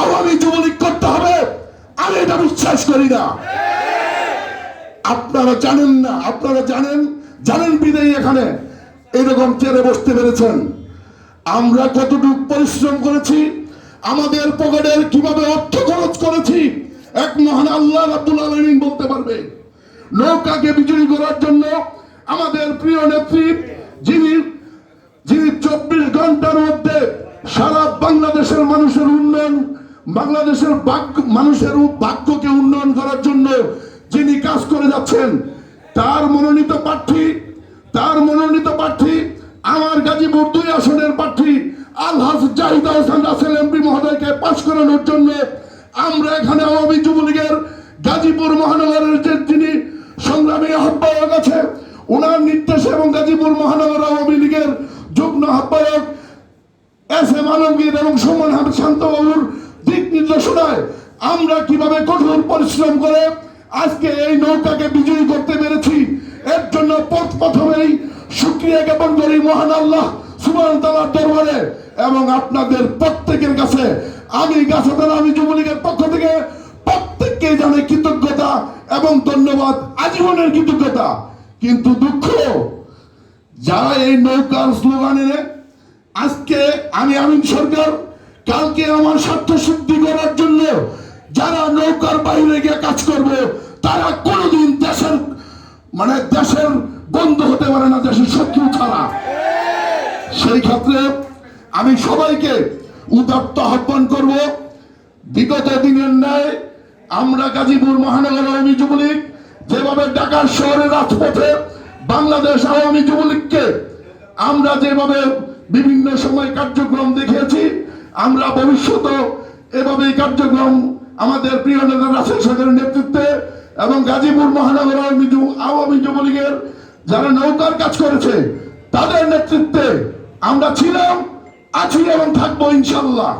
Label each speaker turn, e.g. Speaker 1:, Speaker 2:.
Speaker 1: আওয়ামী যুবলীগ করতে হবে। আমি এটা বিশ্বাস করি না। আপনারা জানেন না, আপনারা জানেন জানেন বিদায়ী এখানে। এরকম চেয়ারে বসতে পেরেছেন। আমরা কতটুকু পরিশ্রম করেছি, আমাদের পকেটের কীভাবে অর্থ খরচ করেছি, এক মহান আল্লাহ রাব্বুল আলামিন বলতে পারবে। নৌকাকে বিজয়ী করার জন্য আমাদের প্রিয় নেত্রী, যিনি যিনি চব্বিশ ঘণ্টার মধ্যে সারা বাংলাদেশের মানুষের উন্নয়ন বাংলাদেশের মানুষের ভাগ্যকে উন্নয়ন করার জন্য যিনি কাজ করে যাচ্ছেন, তার মনোনীত প্রার্থী, তার মনোনীত প্রার্থী, আমার গাজীপুর দুই আসনের প্রার্থী আলহাজ জাহিদা হোসেন রাসেল এমপি মহোদয়কে পাশ করানোর জন্য আমরা এখানে আওয়ামী যুবলীগের গাজীপুর মহানগরের যে যিনি সংগ্রামী আহ্বায়ক আছে ওনার নির্দেশে এবং গাজীপুর মহানগর আওয়ামী লীগের যুগ্ম আহ্বায়ক এস এম আলমগীর এবং সুমন শান্তবাবুর দিক নির্দেশনায় আমরা কীভাবে কঠোর পরিশ্রম করে আজকে এই নৌকাকে বিজয়ী করতে পেরেছি, এর জন্য পথ প্রথমেই সুক্রিয়া জ্ঞাপন করি মহান আল্লাহ সুমান তালার দরবারে এবং আপনাদের প্রত্যেকের কাছে। আমি গাছাতারা আমি যুবলীগের পক্ষ থেকে প্রত্যেককে জানে কৃতজ্ঞতা এবং ধন্যবাদ, আজীবনের কৃতজ্ঞতা। কিন্তু দুঃখ, যারা এই নৌকার স্লোগান এনে, আজকে আমি আমিন সরকার কালকে আমার স্বার্থ সিদ্ধি করার জন্য যারা নৌকার বাইরে গিয়ে কাজ করবে, তারা কোনোদিন দেশের মানে দেশের বন্ধু হতে পারে না, দেশের শত্রু ছাড়া। সেই ক্ষেত্রে আমি সবাইকে উদাত্ত আহ্বান করব, বিগত দিনের ন্যায় আমরা গাজীপুর মহানগর আওয়ামী যুবলীগ যেভাবে ঢাকার শহরের রাজপথে বাংলাদেশ আওয়ামী যুবলীগকে আমরা যেভাবে বিভিন্ন সময় কার্যক্রম দেখিয়েছি আমরা ভবিষ্যতে এভাবে এই কার্যক্রম আমাদের প্রিয় নেতা রাসেল সরকারের নেতৃত্বে এবং গাজীপুর মহানগর আওয়ামী আওয়ামী যুবলীগের যারা নৌকার কাজ করেছে, তাদের নেতৃত্বে আমরা ছিলাম, আছি এবং থাকব ইনশাল্লাহ